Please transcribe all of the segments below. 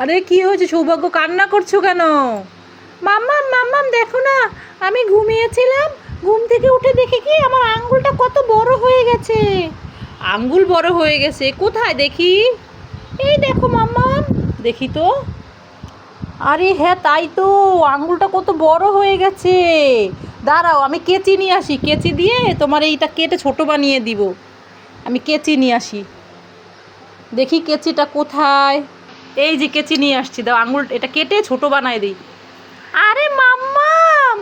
আরে কি হয়েছে? সৌভাগ্য কান্না করছ কেন? মাম্মাম মাম্মাম দেখো না, আমি ঘুমিয়েছিলাম, ঘুম থেকে উঠে দেখি কি আমার আঙ্গুলটা কত বড় হয়ে গেছে। আঙ্গুল বড় হয়ে গেছে, কোথায় দেখি? এই দেখো মাম্মাম দেখি তো। আরে হ্যাঁ তাই তো, আঙ্গুলটা কত বড় হয়ে গেছে। দাঁড়াও, আমি কেচি নিয়ে আসি, কেচি দিয়ে তোমার এইটা কেটে ছোট বানিয়ে দিব। আমি কেচি নিয়ে আসি। দেখি কেচিটা কোথায়? এই যে কেচি নিয়ে আসছি দাও আঙুল এটা কেটে ছোট বানায় দিই। আরে মাম্মাম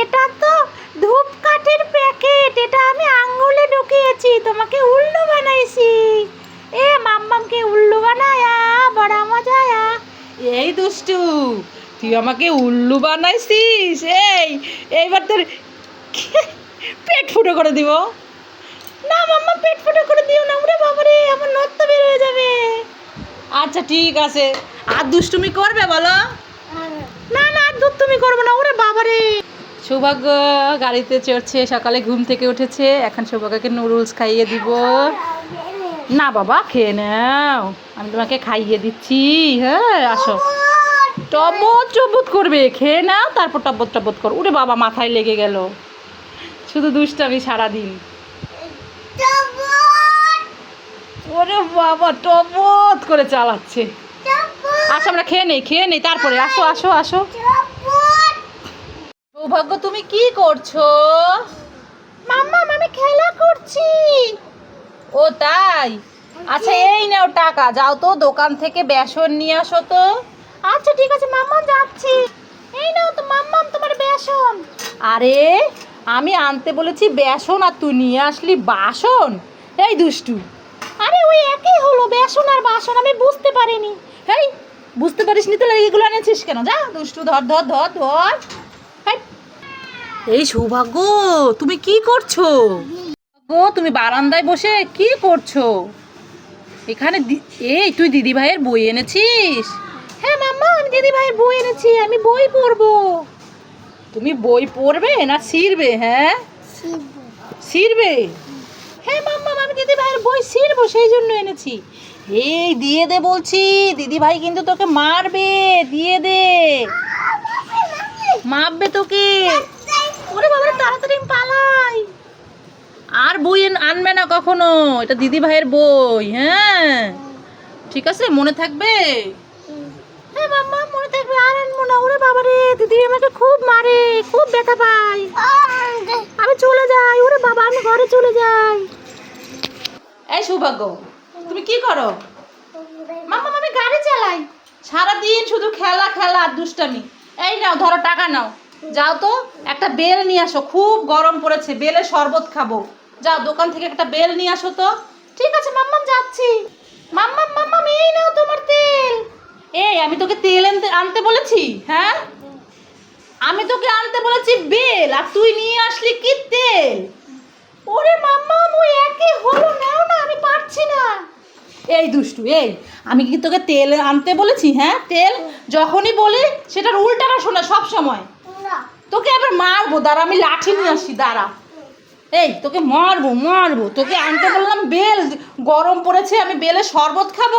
এটা তো ধূপকাঠির প্যাকেট এটা আমি আঙুলে ঢুকিয়েছি তোমাকে উল্লু বানাইছি। এ মাম্মামকে উল্লু বানায়া বড় মজায়া এই দুষ্টু তুই আমাকে উল্লু বানাইছিস? এই এইবার তোর পেট ফুটো করে দিব। মাম্মা পেট ফুটো করে দিও না। ওরে বাবারে আমার নদ বের হয়ে যাবে। আচ্ছা ঠিক আছে। আর দুষ্টুমি করবে বলো? না না আর দুষ্টুমি করব না ওরে বাবারে। সৌভাগ্য গাড়িতে চড়ছে সকালে ঘুম থেকে উঠেছে। এখন সৌভাগ্যকে নুডলস খাইয়ে দিব। না বাবা খেয়ে নাও। আমি তোমাকে খাইয়ে দিচ্ছি। হ্যাঁ আসো। টবত টবত করবে। খেয়ে নাও তারপর টবত টবত কর। ওরে বাবা মাথায় লেগে গেল। শুধু দুষ্টামি সারাদিন। ওরে বাবা টবত করে চালাচ্ছে। আসো আমরা খেয়ে নেই খেয়ে নেই তারপরে আসো আসো আসো। সৌভাগ্য তুমি কি করছ? মাম্মা আমি খেলা করছি। ও তাই? আচ্ছা এই নাও টাকা যাও তো দোকান থেকে বেসন নিয়ে আসো তো। আচ্ছা ঠিক আছে মাম্মা যাচ্ছি। এই নাও তো মাম্মাম তোমার বেসন। আরে আমি আনতে বলেছি বেসন আর তুই নিয়ে আসলি বাসন? এই দুষ্টু। আরে ওই একই হলো, বেসন আর বাসন, আমি বুঝতে পারিনি। হেই, বুঝতে পারিস নি তাহলে এগুলো এনেছিস কেন? যা, দুষ্টু, ধর ধর ধর ধর। এই সৌভাগ্য, তুমি কি করছ? গো তুমি বারান্দায় বসে কি করছ? এখানে এই তুই দিদি ভাইয়ের বই এনেছিস? হ্যাঁ মাম্মা, আমি দিদি ভাইয়ের বই এনেছি, আমি বই পড়ব। তুমি বই পড়বে না ছিড়বে হ্যাঁ? ছিড়বে। হ্যাঁ মাম্মা আমি দিদি ভাইয়ের বই ছিড়বো সেই জন্য এনেছি। এই দিয়ে দে বলছি দিদি ভাই কিন্তু তোকে মারবে দিয়ে দে। মারবে তোকে। ওরে বাবা তাড়াতাড়ি পালাই। আর বই আনবে না কখনো? এটা দিদি ভাইয়ের বই হ্যাঁ? ঠিক আছে মনে থাকবে হ্যাঁ মাম্মা মনে থাকবে আর আনব না ওরে বাবা রে দিদি আমাকে খুব মারে, খুব ব্যথা পাই আমি চলে যাই, ওরে বাবা, আমি ঘরে চলে যাই। এই সৌভাগ্য, তুমি কি করো? মাম্মা আমি গাড়ি চালাই। সারাদিন শুধু খেলা খেলা আর দুষ্টামি। এই নাও, ধরো, টাকা নাও। যাও তো, একটা বেল নিয়ে আসো, খুব গরম পড়েছে, বেলে শরবত খাব। যাও, দোকান থেকে একটা বেল নিয়ে আসো তো। ঠিক আছে, মাম্মাম, যাচ্ছি। মাম্মাম মাম্মাম, এই নাও তোমার তেল। এই আমি তোকে তেল আনতে আনতে বলেছি হ্যাঁ? আমি তোকে আনতে বলেছি বেল আর তুই নিয়ে আসলি কি তেল? ওরে মাম্মা ওই একই হলো নাও না আমি পারছি না। এই দুষ্টু এই আমি কি তোকে তেল আনতে বলেছি হ্যাঁ? তেল যখনই বলি সেটার উল্টাটা শোনা সব সময়। তোকে আবার মারবো দাঁড়া আমি লাঠি নিয়ে আসি দাঁড়া। এই তোকে মারবো মারবো তোকে আনতে বললাম বেল গরম পড়েছে আমি বেলের শরবত খাব?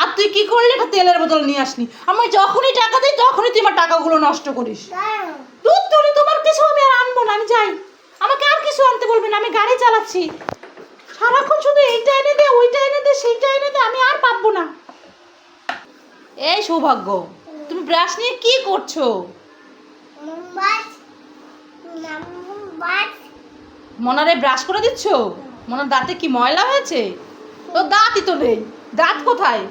আর তুই কি করলি? একটা তেলের বোতল নিয়ে আসলি। আমি যখনই টাকা দিই তখনই তুই আমার টাকাগুলো নষ্ট করিস। দুধ তুলি তোমার কিছু আমি আর আনব না আমি যাই। আমাকে আর কিছু আনতে বলবেন আমি গাড়ি চালাচ্ছি। সারাক্ষণ শুধু এইটা এনে দে ওইটা এনে দে সেইটা এনে দে আমি আর পাবো না। এই সৌভাগ্য তুমি ব্রাশ নিয়ে কি করছ? মনারে ব্রাশ করে দিচ্ছ? মনার দাঁতে কি ময়লা হয়েছে? তো দাঁতই তো নেই। দাঁত কোথায়?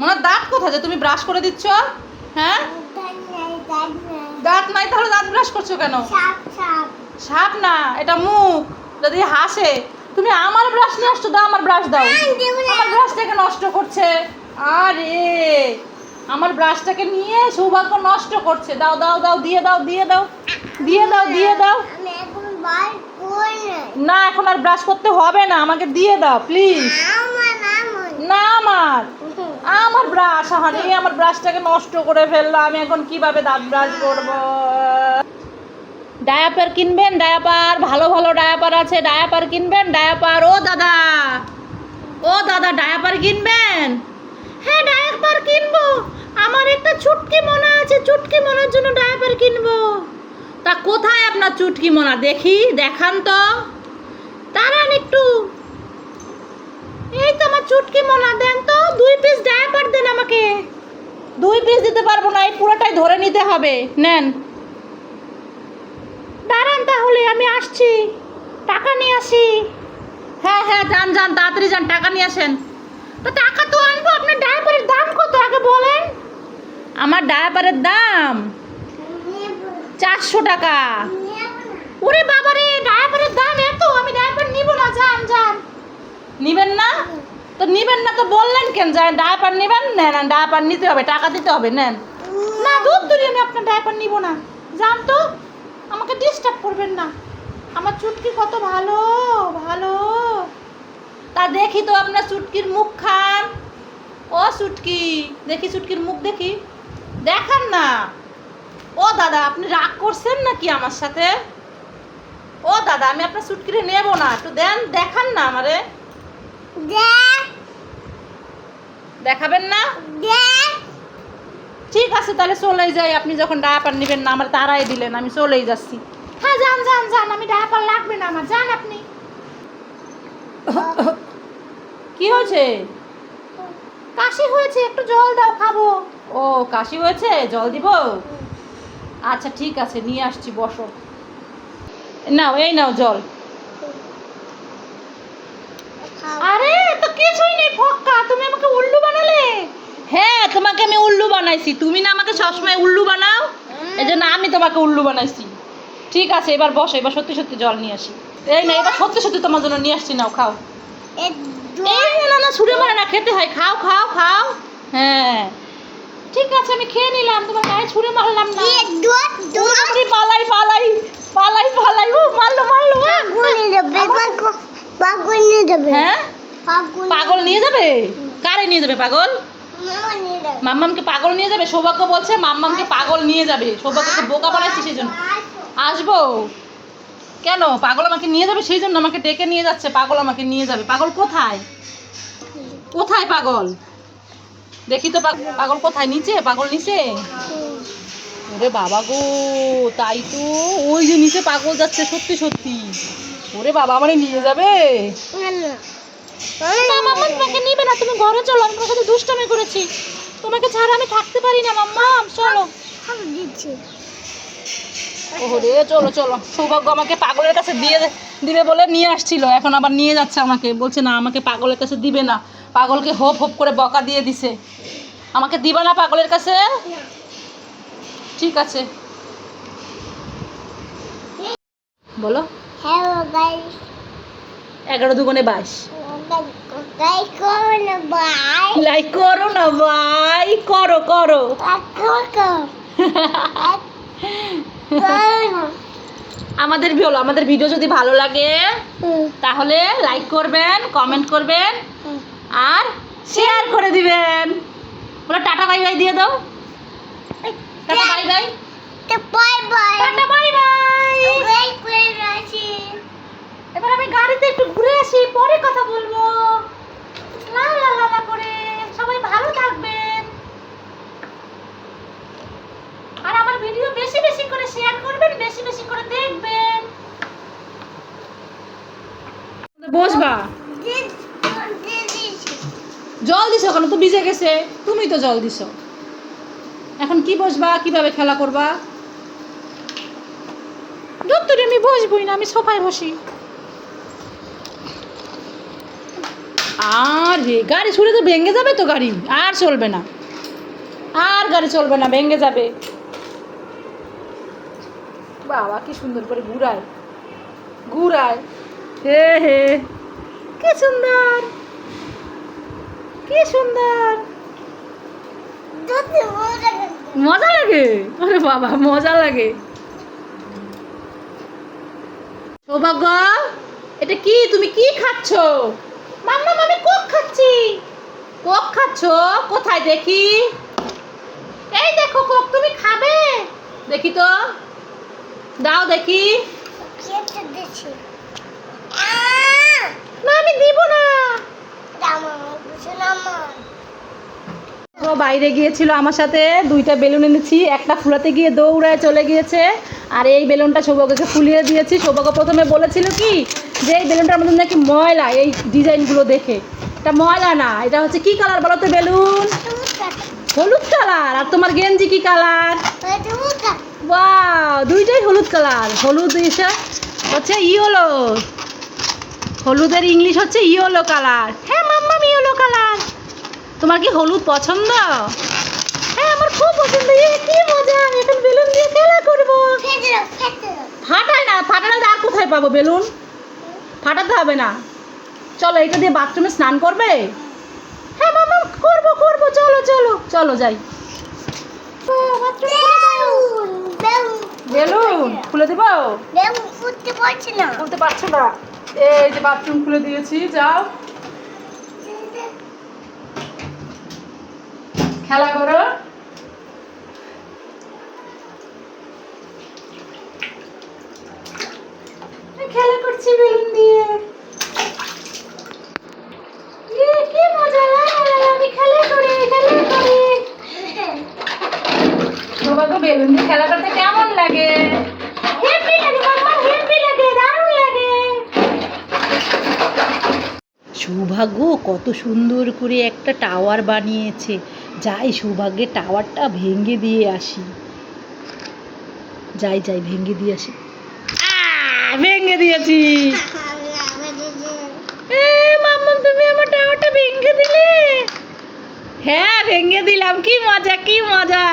মনার দাঁত কোথায় যে তুমি ব্রাশ করে দিচ্ছ? হ্যাঁ? দাঁত নাই তাহলে দাঁত ব্রাশ করছ কেন? সাপ না এটা মুখ। যদি হাসে তুমি আমার ব্রাশ নিয়ে আসছো দাও আমার ব্রাশ দাও। আমার ব্রাশটাকে নষ্ট করছে। আরে আমার ব্রাশটাকে নিয়ে সৌভাগ্য নষ্ট করছে। দাও দাও দাও দিয়ে দাও দিয়ে দাও দিয়ে দাও দিয়ে দাও। না। এখন আর ব্রাশ করতে হবে না। আমাকে দিয়ে দাও প্লিজ না আমার। আমার ব্রাশ আরে আমার ব্রাশটাকে নষ্ট করে ফেলল। আমি এখন কীভাবে দাঁত ব্রাশ করব? ডায়াপার কিনবেন? ডায়াপার, ভালো ভালো ডায়াপার আছে। ডায়াপার কিনবেন? ডায়াপার, ও দাদা! ও দাদা, ডায়াপার কিনবেন? হ্যাঁ ডায়াপার কিনবো। আমার একটা চুটকি মনা আছে। চুটকি মনার জন্য ডায়াপার কিনবো। তা কোথায় আপনার চুটকি মনা? দেখি, দেখান তো। দাঁড়ান একটু। এই তো আমার চুটকি মোনা দেন তো। দুই পিস ডায়াপার দেন আমাকে। দুই পিস দিতে পারব না এই পুরোটাই ধরে নিতে হবে। নেন। দাঁড়ান তাহলে আমি আসছি। টাকা নিয়ে আসি। হ্যাঁ হ্যাঁ যান যান তাড়াতাড়ি যান টাকা নিয়ে আসেন। তো টাকা তো আনব আপনার ডায়াপারের দাম কত আগে বলেন? আমার ডায়াপারের দাম চারশো টাকা। ওরে বাবারে ডায়াপারের দাম এত আমি ডায়াপার নিব না যান যান। নিবেন না? তো নিবেন না তো বললেন কেন? যে ডায়াপার নেবেন, নেন। ডায়াপার নিতে হবে, টাকা দিতে হবে, নেন। না দুধ দূরে আমি আপনার ডায়াপার নিব না। যান তো, আমাকে ডিস্টার্ব করবেন না। আমার চুটকি কত ভালো ভালো। তা দেখি তো আপনার চুটকির মুখ খান। ও চুটকি, দেখি চুটকির মুখ দেখি। দেখান না। ও দাদা, আপনি রাগ করছেন নাকি আমার সাথে? ও দাদা, আমি আপনার চুটকিরে নেব না। একটু দেন, দেখান না আমারে। দেখাবেন না? ঠিক আছে তাহলে চলেই যাই। আপনি যখন ডায়াপার নেবেন না আমার তারাই দিলেন আমি চলেই যাচ্ছি। হ্যাঁ যান যান যান আমি ডায়াপার লাগবে না আমার। যান আপনি। কি হয়েছে? কাশি হয়েছে একটু জল দাও খাব। ও কাশি হয়েছে? জল দিব? আচ্ছা ঠিক আছে নিয়ে আসছি বসো। নাও এই নাও জল আরে তো কিছুই নেই ফক্কা। তুমি আমাকে উল্লু বানালে? হ্যাঁ তোমাকে আমি উল্লু বানাইছি। তুমি না আমাকে সবসময় উল্লু বানাও? এই জন্য আমি তোমাকে উল্লু বানাইছি। ঠিক আছে এবার বসো এবার সত্যি সত্যি জল নিয়ে আসি। এই না এবার সত্যি সত্যি তোমার জন্য নিয়ে আসছি নাও খাও। এই না না ছুড়ে মারে না খেতে হয়। খাও খাও খাও। হ্যাঁ। ঠিক আছে আমি খেয়ে নিলাম। তোমার গায়ে ছুড়ে মারলাম না। পালাই পালাই পালাই পালাই। ও মারলো মারলো হ্যাঁ? পাগল নিয়ে যাবে? কারে নিয়ে যাবে পাগল? মাম্মামকে পাগল নিয়ে যাবে? সৌভাগ্য বলছে মাম্মামকে পাগল নিয়ে যাবে। সৌভাগ্যকে বোকা বানাইছি সেই জন্য। আসব। কেন? পাগল আমাকে নিয়ে যাবে সেই জন্য আমাকে ডেকে নিয়ে যাচ্ছে। পাগল আমাকে নিয়ে যাবে। পাগল কোথায়? কোথায় পাগল? দেখি তো পাগল কোথায়? নিচে? পাগল নিচে? ওরে বাবা গো তাই তো। ওই যে নিচে পাগল যাচ্ছে সত্যি সত্যি। ওরে বাবা আমারে নিয়ে যাবে? না মাম্মা তোমাকে নিবে না তুমি ঘরে চলো আমি তোমার সাথে দুষ্টামি করেছি। তোমাকে ছাড়া আমি থাকতে পারি না মাম্মা চলো। ওরে চলো চলো। সৌভাগ্য আমাকে পাগলের কাছে দিয়ে দিবে বলে নিয়ে আসছিল এখন আবার নিয়ে যাচ্ছে আমাকে। বলছে না আমাকে পাগলের কাছে দিবে না। পাগলকে হোপ হোপ করে বকা দিয়ে দিছে। আমাকে দিবা না পাগলের কাছে? ঠিক আছে। বলো. এগারো দুগুণে বাইশ। লাইক করো না ভাই করো করো আমাদের বলো আমাদের ভিডিও যদি ভালো লাগে তাহলে লাইক করবেন কমেন্ট করবেন আর শেয়ার করে দিবেন। বলো টাটা বাই বাই দিয়ে দাও। Tata bye bye Bye bye. Tata bye bye. এবার আমি গাড়িতে একটু ঘুরে আসি, পরে কথা বলব। লা লা লা করে। সবাই ভালো থাকবেন। আর আমার ভিডিও বেশি বেশি করে শেয়ার করবেন, বেশি বেশি করে দেখবেন। বসবা. জল দিছো কেন তো ভিজে গেছে। তুমি তো জল দিছো। এখন কি বসবা? কীভাবে খেলা করবা? দত্তরে আমি বসবই না, আমি সোফায় বসি। আর রে গাড়ি ছুড়ে তো ভেঙে যাবে তো গাড়ি আর চলবে না। আর গাড়ি চলবে না ভেঙে যাবে। বাবা কি সুন্দর করে ঘুরায়। ঘুরায়। হে হে। কি সুন্দর। কি সুন্দর। মজা লাগে? আরে বাবা মজা লাগে। সৌভাগ্য এটা কি? তুমি কি খাচ্ছ? মাম্মা আমি কোক খাচ্ছি। কোক খাচ্ছ? কোথায় দেখি? এই দেখো কোক তুমি খাবে? দেখি তো। দাও দেখি! না আমি দিব না। বাইরে গিয়েছিল আমার সাথে। দুইটা বেলুন এনেছি একটা ফুলাতে গিয়ে দৌড়ায় চলে গিয়েছে। আর এই বেলুনটা সৌভাগ্যকে ফুলিয়ে দিয়েছি। সৌভাগ্য প্রথমে বলেছিল কি যে এই বেলুনটার মধ্যে নাকি ময়লা এই ডিজাইনগুলো দেখে। এটা ময়লা না এটা হচ্ছে কি কালার বলো তো বেলুন? হলুদ কালার। আর তোমার গেঞ্জি কি কালার? ওয়াও দুইটাই হলুদ কালার। হলুদ হচ্ছে ইয়েলো। হলুদের ইংলিশ হচ্ছে ইয়েলো কালার। হ্যাঁ মাম্মাম ইয়েলো কালার। তোমার কি হলুদ পছন্দ? হ্যাঁ আমার খুব পছন্দ। কি মজা। আমি এখন বেলুন দিয়ে খেলা করব। ফাটায় না ফাটালে আর কোথায় পাবো বেলুন? ফাটাতে হবে না। চলো এটা দিয়ে বাথরুমে স্নান করবে? হ্যাঁ মামা করব করব চলো চলো চলো যাই। বেলুন খুলে দেবো? উঠতে পারছি না। বলতে পারছ না? এই যে বাথরুম খুলে দিয়েছি যাও। খেলা করো। খেলা করছি বেলুন। বেলুন খেলা করতে কেমন লাগে? হেপি লাগে মাম্মা হেপি লাগে দারুণ লাগে। সৌভাগ্য কত সুন্দর করে একটা টাওয়ার বানিয়েছে। যাই সৌভাগ্যের টাওয়ারটা ভেঙে দিয়ে আসি। যাই যাই ভেঙে দিয়ে আসি। ভেঙে দিয়েছি। মাম্মা তুমি আমার টাওয়ারটা ভেঙে দিলে? হ্যাঁ ভেঙে দিলাম। কি মজা কি মজা।